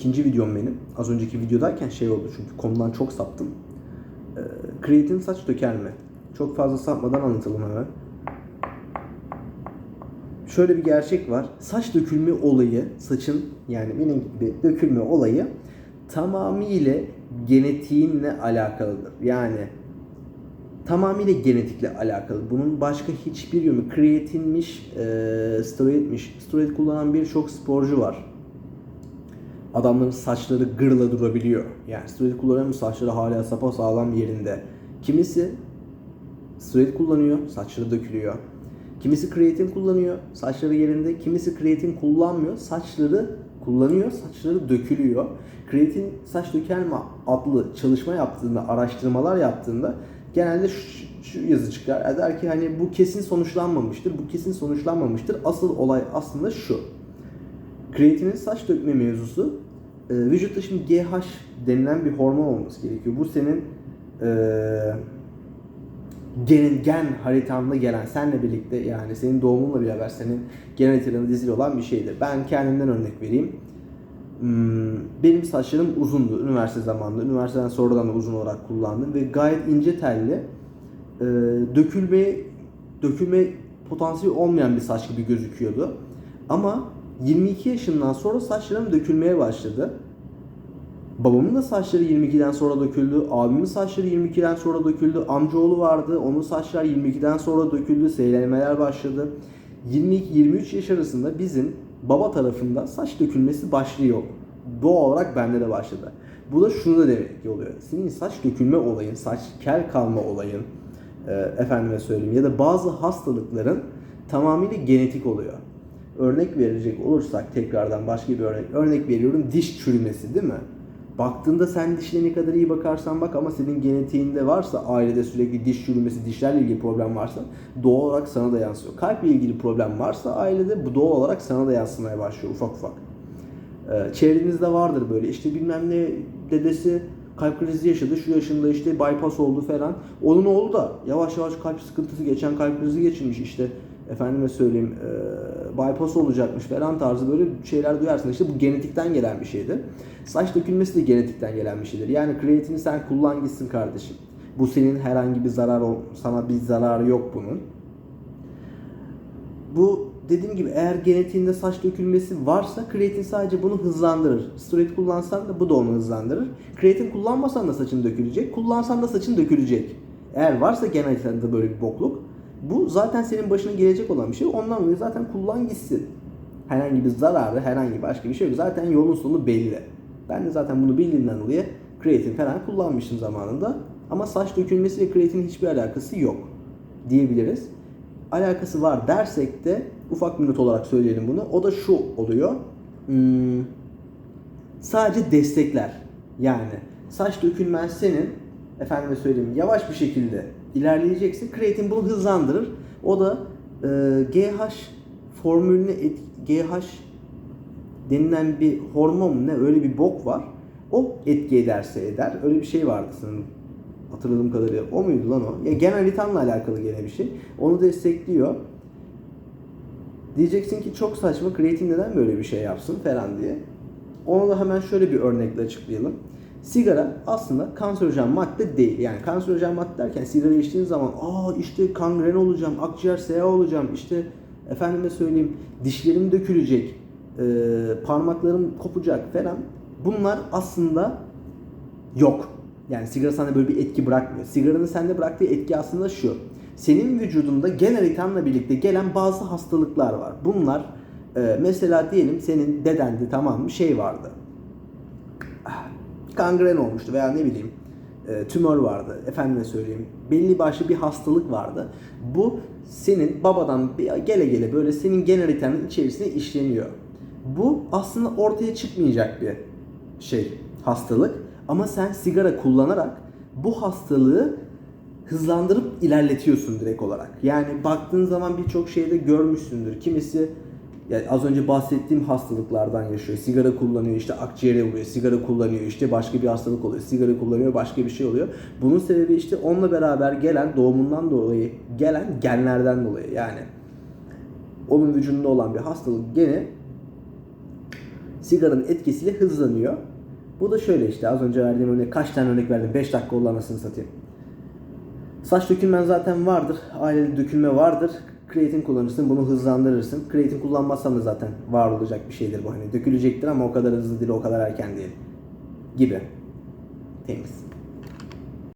ikinci videom benim. Az önceki videodayken şey oldu çünkü konudan çok saptım. Ee, kreatin saç döker? Çok fazla sapmadan anlatalım hemen. Şöyle bir gerçek var. Saç dökülme olayı, saçın yani benim gibi dökülme olayı tamamıyla genetiğinle alakalıdır. Yani tamamıyla genetikle alakalı. Bunun başka hiçbir yönü kreatinmiş, e, steroidmiş. Steroid kullanan birçok sporcu var. Adamların saçları gırla durabiliyor. Yani steroid kullanan saçları hala sapasağlam yerinde. Kimisi steroid kullanıyor, saçları dökülüyor. Kimisi kreatin kullanıyor, saçları yerinde. Kimisi kreatin kullanmıyor, saçları kullanıyor, saçları dökülüyor. Kreatin saç dökelme adlı çalışma yaptığında, araştırmalar yaptığında genelde şu, şu yazı çıkar. Der ki hani bu kesin sonuçlanmamıştır, bu kesin sonuçlanmamıştır. Asıl olay aslında şu. Kreatinin saç dökme mevzusu e, vücutta şimdi GH denilen bir hormon olması gerekiyor. Bu senin eee gen, gen haritanda gelen senle birlikte yani senin doğumunla beraber senin gen haritanı dizili olan bir şeydir. Ben kendimden örnek vereyim. Hmm, Benim saçlarım uzundu üniversite zamanında. Üniversiteden sonradan da uzun olarak kullandım ve gayet ince telli e, dökülme dökülme potansiyeli olmayan bir saç gibi gözüküyordu. Ama 22 yaşından sonra saçlarım dökülmeye başladı. Babamın da saçları 22'den sonra döküldü. Abimin saçları 22'den sonra döküldü. Amcaoğlu vardı. Onun saçlar 22'den sonra döküldü. Seylenmeler başladı. 22-23 yaş arasında bizim baba tarafında saç dökülmesi başlıyor. Doğal olarak bende de başladı. Bu da şunu da demek oluyor. Senin saç dökülme olayın, saç kel kalma olayın, e, efendime söyleyeyim ya da bazı hastalıkların tamamıyla genetik oluyor. Örnek verecek olursak tekrardan başka bir örnek. Örnek veriyorum diş çürümesi değil mi? Baktığında sen dişine ne kadar iyi bakarsan bak ama senin genetiğinde varsa ailede sürekli diş çürümesi, dişlerle ilgili problem varsa doğal olarak sana da yansıyor. Kalple ilgili problem varsa ailede bu doğal olarak sana da yansımaya başlıyor ufak ufak. Ee, çevrenizde vardır böyle işte bilmem ne dedesi kalp krizi yaşadı şu yaşında işte bypass oldu falan. Onun oğlu da yavaş yavaş kalp sıkıntısı geçen kalp krizi geçirmiş işte efendime söyleyeyim e, bypass olacakmış falan tarzı böyle şeyler duyarsın. İşte bu genetikten gelen bir şeydir. Saç dökülmesi de genetikten gelen bir şeydir. Yani kreatini sen kullan gitsin kardeşim. Bu senin herhangi bir zarar sana bir zararı yok bunun. Bu dediğim gibi eğer genetiğinde saç dökülmesi varsa kreatin sadece bunu hızlandırır. Steroid kullansan da bu da onu hızlandırır. Kreatin kullanmasan da saçın dökülecek. Kullansan da saçın dökülecek. Eğer varsa genetiğinde böyle bir bokluk bu zaten senin başına gelecek olan bir şey. Ondan dolayı zaten kullan gitsin. Herhangi bir zararı, herhangi başka bir şey yok. Zaten yolun sonu belli. Ben de zaten bunu bildiğimden dolayı kreatin falan kullanmıştım zamanında. Ama saç dökülmesi ve kreatinin hiçbir alakası yok diyebiliriz. Alakası var dersek de ufak bir not olarak söyleyelim bunu. O da şu oluyor. Hmm, sadece destekler. Yani saç dökülmen senin efendime söyleyeyim yavaş bir şekilde ilerleyecekse kreatin bunu hızlandırır. O da e, GH formülüne et, GH denilen bir hormon ne öyle bir bok var. O etki ederse eder. Öyle bir şey vardı sanırım. Hatırladığım kadarıyla. O muydu lan o? Ya genel haritanla alakalı gene bir şey. Onu destekliyor. Diyeceksin ki çok saçma kreatin neden böyle bir şey yapsın falan diye. Onu da hemen şöyle bir örnekle açıklayalım. Sigara aslında kanserojen madde değil. Yani kanserojen madde derken sigara içtiğin zaman aa işte kangren olacağım, akciğer SEA olacağım, işte efendime söyleyeyim dişlerim dökülecek, e, parmaklarım kopacak falan. Bunlar aslında yok. Yani sigara sana böyle bir etki bırakmıyor. Sigaranın sende bıraktığı etki aslında şu. Senin vücudunda gen haritanla birlikte gelen bazı hastalıklar var. Bunlar e, mesela diyelim senin dedende tamam bir şey vardı kangren olmuştu veya ne bileyim e, tümör vardı efendime söyleyeyim belli başlı bir hastalık vardı. Bu senin babadan gele gele böyle senin gen haritanın içerisine işleniyor. Bu aslında ortaya çıkmayacak bir şey hastalık ama sen sigara kullanarak bu hastalığı hızlandırıp ilerletiyorsun direkt olarak. Yani baktığın zaman birçok şeyde görmüşsündür. Kimisi yani az önce bahsettiğim hastalıklardan yaşıyor. Sigara kullanıyor işte akciğere vuruyor. Sigara kullanıyor işte başka bir hastalık oluyor. Sigara kullanıyor başka bir şey oluyor. Bunun sebebi işte onunla beraber gelen doğumundan dolayı gelen genlerden dolayı yani onun vücudunda olan bir hastalık gene sigaranın etkisiyle hızlanıyor. Bu da şöyle işte az önce verdiğim örnek kaç tane örnek verdim 5 dakika oldu satayım. Saç dökülmen zaten vardır. Ailede dökülme vardır. Kreatin kullanırsın bunu hızlandırırsın. Kreatin kullanmazsan da zaten var olacak bir şeydir bu. Hani dökülecektir ama o kadar hızlı değil o kadar erken değil. Gibi. Temiz.